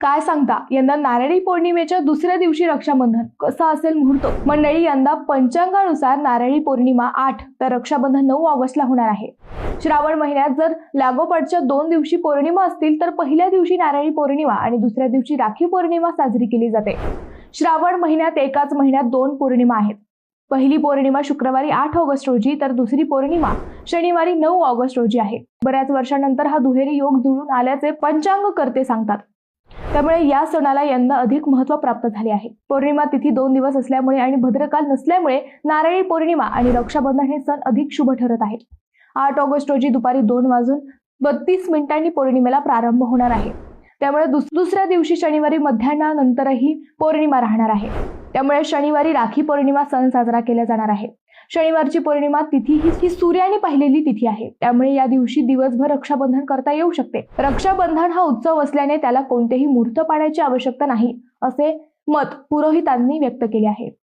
काय सांगता? यंदा नारळी पौर्णिमेच्या दुसऱ्या दिवशी रक्षाबंधन. कसा असेल मुहूर्त? मंडळी यंदा पंचांगानुसार नारळी पौर्णिमा आठ तर रक्षाबंधन नऊ ऑगस्टला होणार आहे. श्रावण महिन्यात जर लागोपाठच्या दोन दिवशी पौर्णिमा असतील तर पहिल्या दिवशी नारळी पौर्णिमा आणि दुसऱ्या दिवशी राखी पौर्णिमा साजरी केली जाते. श्रावण महिन्यात एकाच महिन्यात दोन पौर्णिमा आहेत. पहिली पौर्णिमा शुक्रवारी आठ ऑगस्ट रोजी तर दुसरी पौर्णिमा शनिवारी नऊ ऑगस्ट रोजी आहे. बऱ्याच वर्षानंतर हा दुहेरी योग जुळून आल्याचे पंचांग करते सांगतात. त्यामुळे या सणाला यंदा अधिक महत्त्व प्राप्त झाले आहे. पौर्णिमा तिथी दोन दिवस असल्यामुळे आणि भद्रकाल नसल्यामुळे नारळी पौर्णिमा आणि रक्षाबंधन हे सण अधिक शुभ ठरत आहे आठ ऑगस्ट रोजी दुपारी दोन वाजून बत्तीस मिनिटांनी पौर्णिमेला प्रारंभ होणार आहे. त्यामुळे दुस दुसऱ्या दिवशी शनिवारी मध्यान्हानंतरही पौर्णिमा राहणार आहे. त्यामुळे शनिवारी राखी पौर्णिमा सण साजरा केला जाणार आहे. शनिवारची पौर्णिमा तिथी ही ही सूर्याने पाहिलेली तिथी आहे. त्यामुळे या दिवशी दिवसभर रक्षाबंधन करता येऊ शकते. रक्षाबंधन हा उत्सव असल्याने त्याला कोणतेही मुहूर्त पाण्याची आवश्यकता नाही असे मत पुरोहितांनी व्यक्त केले आहे.